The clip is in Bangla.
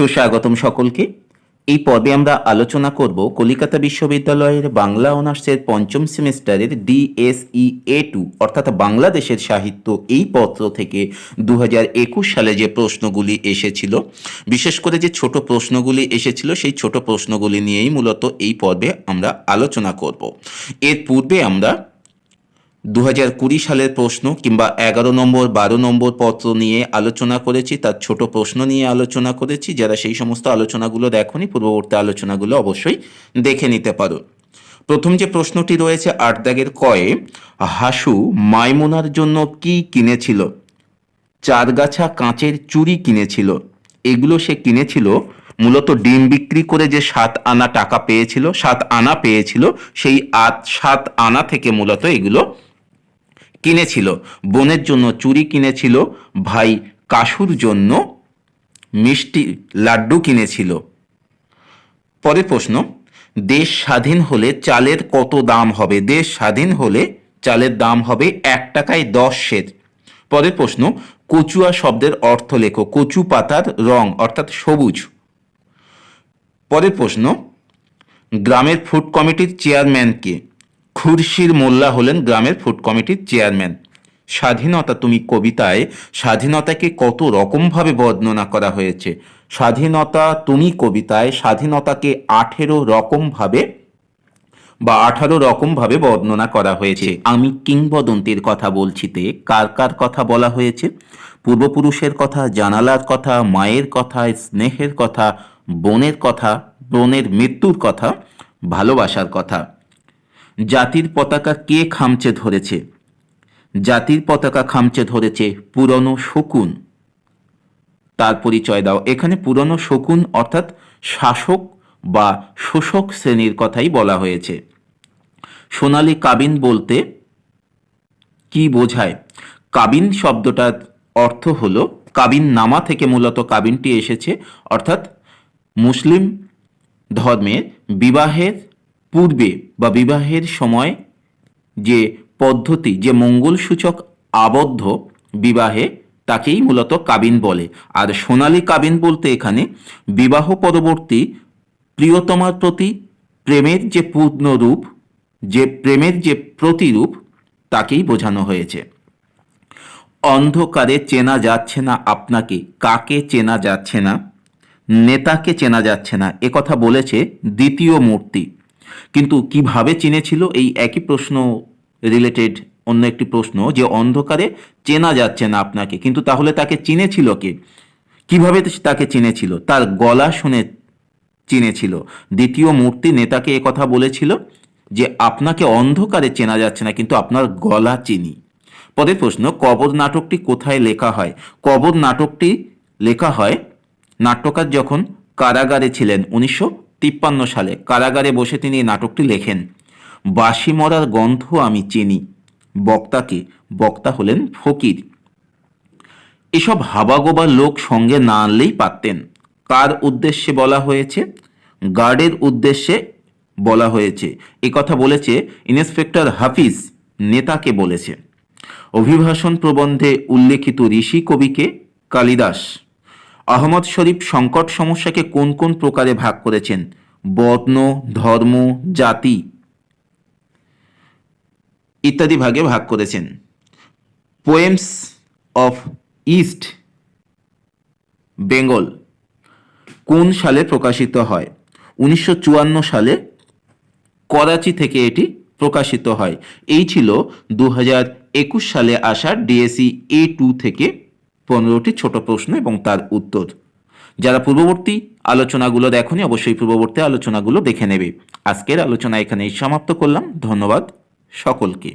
সুস্বাগতম সকলকে। এই পর্বে আমরা আলোচনা করব কলিকাতা বিশ্ববিদ্যালয়ের বাংলা অনার্সের পঞ্চম সেমিস্টারের ডিএসই এ টু, অর্থাৎ বাংলাদেশের সাহিত্য এই পত্র থেকে দু সালে যে প্রশ্নগুলি এসেছিল, বিশেষ করে যে ছোট প্রশ্নগুলি এসেছিল, সেই ছোট প্রশ্নগুলি নিয়েই মূলত এই পর্বে আমরা আলোচনা করব। এর পূর্বে আমরা দু হাজার কুড়ি সালের প্রশ্ন কিংবা এগারো নম্বর, বারো নম্বর পত্র নিয়ে আলোচনা করেছি, তার ছোট প্রশ্ন নিয়ে আলোচনা করেছি। যারা সেই সমস্ত আলোচনাগুলো দেখনি, পূর্ববর্তী আলোচনাগুলো অবশ্যই দেখে নিতে পারো। প্রথম যে প্রশ্নটি রয়েছে, আট দাগের কয়ে, হাসু মাইমুনার জন্য কি কিনেছিল? চারগাছা কাঁচের চুড়ি কিনেছিল। এগুলো সে কিনেছিল, মূলত ডিম বিক্রি করে যে সাত আনা টাকা পেয়েছিল, সাত আনা পেয়েছিল, সেই আট, সাত আনা থেকে মূলত এগুলো কিনেছিল। বোনের জন্য চুড়ি কিনেছিল। ভাই কাসুর জন্য মিষ্টি লাড্ডু কিনেছিল। পরের প্রশ্ন, দেশ স্বাধীন হলে চালের কত দাম হবে? দেশ স্বাধীন হলে চালের দাম হবে এক টাকায় দশ সের। পরের প্রশ্ন, কচুয়া শব্দের অর্থ লেখো। কচু পাতার রং, অর্থাৎ সবুজ। পরের প্রশ্ন, গ্রামের ফুড কমিটির চেয়ারম্যানকে খুরশির মোল্লা হলেন গ্রামের ফুড কমিটির চেয়ারম্যান। স্বাধীনতা তুমি কবিতায়, স্বাধীনতাকে কত রকমভাবে বর্ণনা করা হয়েছে? স্বাধীনতা তুমি কবিতায়, স্বাধীনতাকে আঠেরো রকমভাবে বা আঠারো রকমভাবে বর্ণনা করা হয়েছে। আমি কিংবদন্তির কথা বলছিতে কার কার কথা বলা হয়েছে? পূর্বপুরুষের কথা, জানালার কথা, মায়ের কথা, স্নেহের কথা, বোনের কথা, বোনের মৃত্যুর কথা, ভালোবাসার কথা। জাতির পতাকা কে খামচে ধরেছে? জাতির পতাকা খামচে ধরেছে পুরনো শকুন। তার পরিচয় দাও। এখানে পুরনো শকুন অর্থাৎ শাসক বা শোষক শ্রেণির কথাই বলা হয়েছে। সোনালী কাবিন বলতে কি বোঝায়? কাবিন শব্দটার অর্থ হলো, কাবিন নামা থেকে মূলত কাবিনটি এসেছে, অর্থাৎ মুসলিম ধর্মের বিবাহের পূর্বে বা বিবাহের সময় যে পদ্ধতি, যে মঙ্গলসূচক আবদ্ধ বিবাহে তাকেই মূলত কাবিন বলে। আর সোনালী কাবিন বলতে এখানে বিবাহ পরবর্তী প্রিয়তমার প্রতি প্রেমের যে পূর্ণ রূপ, যে প্রেমের যে প্রতিরূপ, তাকেই বোঝানো হয়েছে। অন্ধকারে চেনা যাচ্ছে না আপনাকে, কাকে চেনা যাচ্ছে না, নেতাকে চেনা যাচ্ছে না। কথা বলেছে দ্বিতীয় মূর্তি। কিন্তু কীভাবে চিনেছিল? এই একই প্রশ্ন রিলেটেড অন্য একটি প্রশ্ন যে অন্ধকারে চেনা যাচ্ছে না আপনাকে, কিন্তু তাহলে তাকে চিনেছিল কে? কীভাবে তাকে চিনেছিল? তার গলা শুনে চিনেছিল। দ্বিতীয় মূর্তি নেতাকে কথা বলেছিল যে আপনাকে অন্ধকারে চেনা যাচ্ছে না, কিন্তু আপনার গলা চিনি। পরের প্রশ্ন, কবর নাটকটি কোথায় লেখা হয়? কবর নাটকটি লেখা হয় নাট্যকার যখন কারাগারে ছিলেন, উনিশশো তিপ্পান্ন সালে কারাগারে বসে তিনি নাটকটি লেখেন। বাসি মরার গন্ধ আমি চিনি। বক্তাকে বক্তা হলেন ফকির। এসব হাবাগোবা লোক সঙ্গে না আনলেই পারতেন। কার উদ্দেশ্যে বলা হয়েছে? গার্ডের উদ্দেশ্যে বলা হয়েছে। কথা বলেছে ইন্সপেক্টর হাফিজ, নেতাকে বলেছে। অভিভাষণ প্রবন্ধে উল্লেখিত ঋষি কবিকে কালিদাস আহমদ শরীফ সংকট সমস্যাকে কোন কোন প্রকারে ভাগ করেছেন? বর্ণ, ধর্ম, জাতি ইত্যাদি ভাগে ভাগ করেছেন। পোয়েমস অফ ইস্ট বেঙ্গল কোন সালে প্রকাশিত হয়? উনিশশো চুয়ান্ন সালে করাচি থেকে এটি প্রকাশিত হয়। এই ছিল দু সালে আসা ডিএসি এ টু থেকে পনেরোটি ছোট প্রশ্ন এবং তার উত্তর। যারা পূর্ববর্তী আলোচনাগুলো দেখনি, অবশ্যই পূর্ববর্তী আলোচনাগুলো দেখে নেবে। আজকের আলোচনা এখানেই সমাপ্ত করলাম। ধন্যবাদ সকলকে।